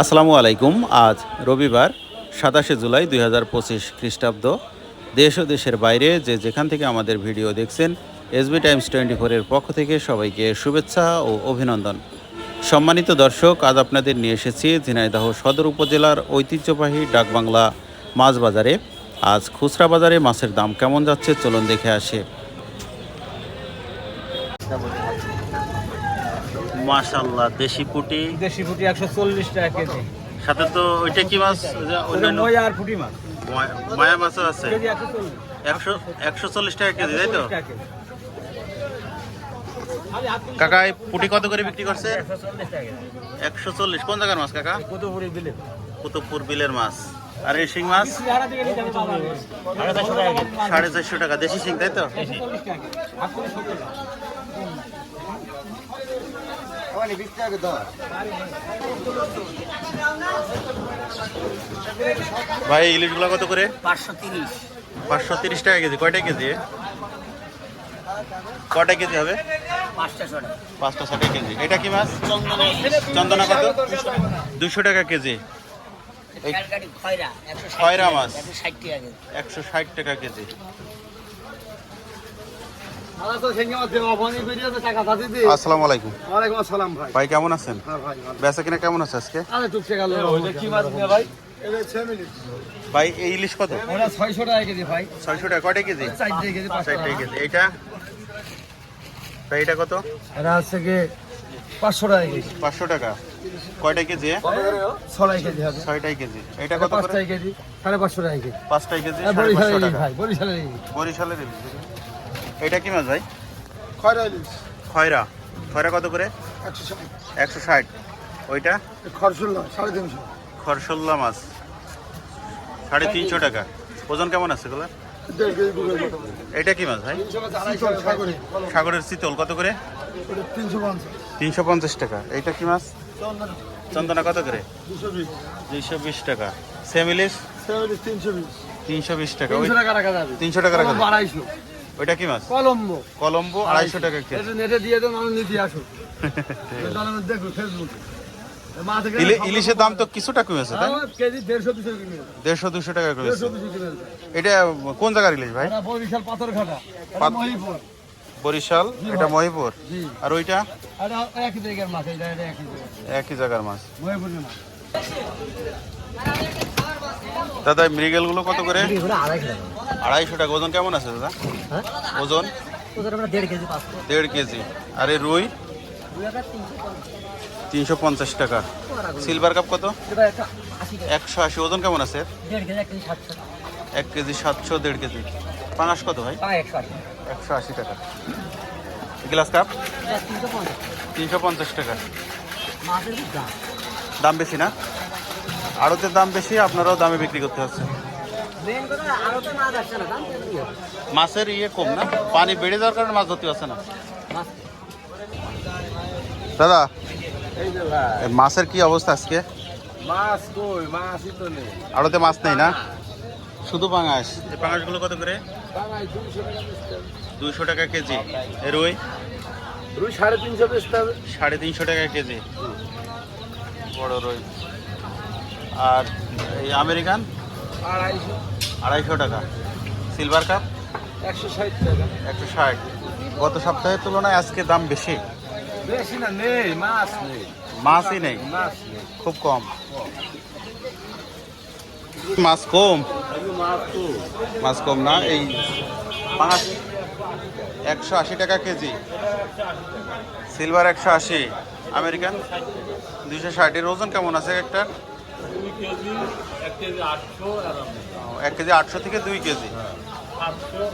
আসসালামু আলাইকুম। আজ রবিবার সাতাশে জুলাই দুই হাজার পঁচিশ খ্রিস্টাব্দ। দেশ ও দেশের বাইরে যে যেখান থেকে আমাদের ভিডিও দেখছেন এসবি টাইমস টোয়েন্টি ফোরের পক্ষ থেকে সবাইকে শুভেচ্ছা ও অভিনন্দন। সম্মানিত দর্শক, আজ আপনাদের নিয়ে এসেছি ঝিনাইদহ সদর উপজেলার ঐতিহ্যবাহী ডাকবাংলা মাছ বাজারে। আজ খুচরা বাজারে মাছের দাম কেমন যাচ্ছে, চলুন দেখে আসে। মাশাল্লাহ দেশি পুটি। দেশি একশো চল্লিশ টাকা কেজি। সাথে তো ওইটা কি মাছ? অন্যান্য ওই আর ফুটি মাছ। মায়া মাছও আছে? কেজি একশো চল্লিশ। একশো একশো চল্লিশ টাকা কেজি তাই তো? কাকা এই পুটি কত করে বিক্রি করছে? একশো চল্লিশ টাকা কেজি। একশো চল্লিশ। কোন জায়গার মাছ কাকা? কত ফুটি দিলে কুতুবপুর বিলের মাছ। আর এই শিং মাছ? সাড়ে চারশো টাকা। দেশি শিং তাই তো চল্লিশ টাকা কেজি আর করে সত্তর টাকা ভাই ইলিশগুলো কত করে? পাঁচশো তিরিশ। পাঁচশো তিরিশ টাকা কেজি। কয়টা কেজি? কটা কেজি হবে? পাঁচটা ছটা। ষাট কেজি। এটা কি মাছ? চন্দনা। কত? দুশো টাকা কেজি। এই খয়রা মাছ। একশো ষাট টাকা কেজি একশো ষাট টাকা কেজি আসসালামু আলাইকুম। ওয়ালাইকুম আসসালাম ভাই। ভাই কেমন আছেন? হ্যাঁ ভাই ভালো। বেচা কিনা কেমন আছে আজকে? আরে টুকছে গেল। কি মাছ নিয়ে ভাই? ভাই এই ইলিশ কত? ওটা ছয়শো টাকা কেজি ভাই। টাকা কয়টা কেজি? কেজি ভাই এটা কত? এটা হচ্ছে কি পাঁচশো টাকা কেজি। পাঁচশো টাকা। কয়টা কেজি? হবে। এটা কত টাকা বরিশালের ইলিশ টাকা বরিশালের বরিশালের ইলিশ। এটা কি মাছ ভাই? খয়রা খয়রা। খয়রা কত করে? একশো ষাট। একশো ষাট। ওইটা? খরচুল্লা সাড়ে তিনশো। খরসল্লা মাছ। সাড়ে তিনশো টাকা। ওজন কেমন আছে এগুলো এটা কি মাছ ভাই? শীতল সাগরে। সাগরের চিতল কত করে? তিনশো পঞ্চাশ। টাকা। এইটা কি মাছ? চন্দনা। কত করে? দুইশো বিশ টাকা। সেম ইলিশ? তিনশো বিশ। তিনশো বিশ টাকা। তিনশো টাকা রাখা যাবে। তিনশো টাকা রাখা আড়াইশো। ওইটা কি মাছ? কলম্বো। কলম্বো আড়াইশো টাকা কেজি। এটা নেটে দিয়ে দেন আমি নিতে আসো। দেখো ফেসবুকে ইলি- ইলিশের দাম তো কিছুটা কমেছে তাই কেজি দেড়শো দুশো টাকা কমেছে। এটা কোন জায়গার ইলিশ ভাই? এটা বরিশাল পাথর ঘাটা এটা পাত- মহিপুর। বরিশাল? এটা মহিপুর? আর ওইটা? এটা একই জায়গার মাছ এটা এটা একই একই জায়গার মাছ। মহিপুরের মাছ। দাদা মৃগেলগুলো কত করে? আড়াইশো টাকা। আড়াইশো টাকা ওজন কেমন আছে দাদা? হ্যাঁ? ওজন? আমরা দেড় কেজি পাঁচশো। দেড় কেজি। আর রুই? তিনশো পঞ্চাশ। টাকা। সিলভার কাপ কত? একশো আশি। ওজন কেমন আছে এক কেজি সাতশো। দেড় কেজি। পাঙাশ কত ভাই? একশো আশি। টাকা। Glass cup? তিনশো পঞ্চাশ। টাকা। দাম। দাম বেশি না? আড়তের দাম বেশি আপনারাও দামে বিক্রি করতে হচ্ছে মাছের ইয়ে কম না? পানি বেড়ে যাওয়ার কারণে মাছ ধরতে পারছে না? দাদা মাছের কি অবস্থা আজকে? মাছ কই? মাছই তো নেই। আড়তে মাছ নেই না? শুধু পাঙাশ এই পাঙাশগুলো কত করে? দুইশো টাকা কেজি। এ রুই? রুই সাড়ে তিনশো বেচতে হবে। সাড়ে তিনশো টাকা কেজি। বড় রুই। আর এই আমেরিকান? আড়াইশো। আড়াইশো টাকা। সিলভার কাপ একশো ষাট টাকা। একশো ষাট। গত সপ্তাহের তুলনায় আজকে দাম বেশি? বেশি না নেই মাছ নেই। মাছই নেই? মাছ নেই। খুব কম। মাছ কম? মাছ কম না এই পাঁচ একশো আশি টাকা কেজি। সিলভার একশো আশি। আমেরিকান দুইশো ষাটের ওজন কেমন আছে একটা দুই কেজি এক কেজি আটশো এক কেজি আটশো থেকে দুই কেজি। আটশো।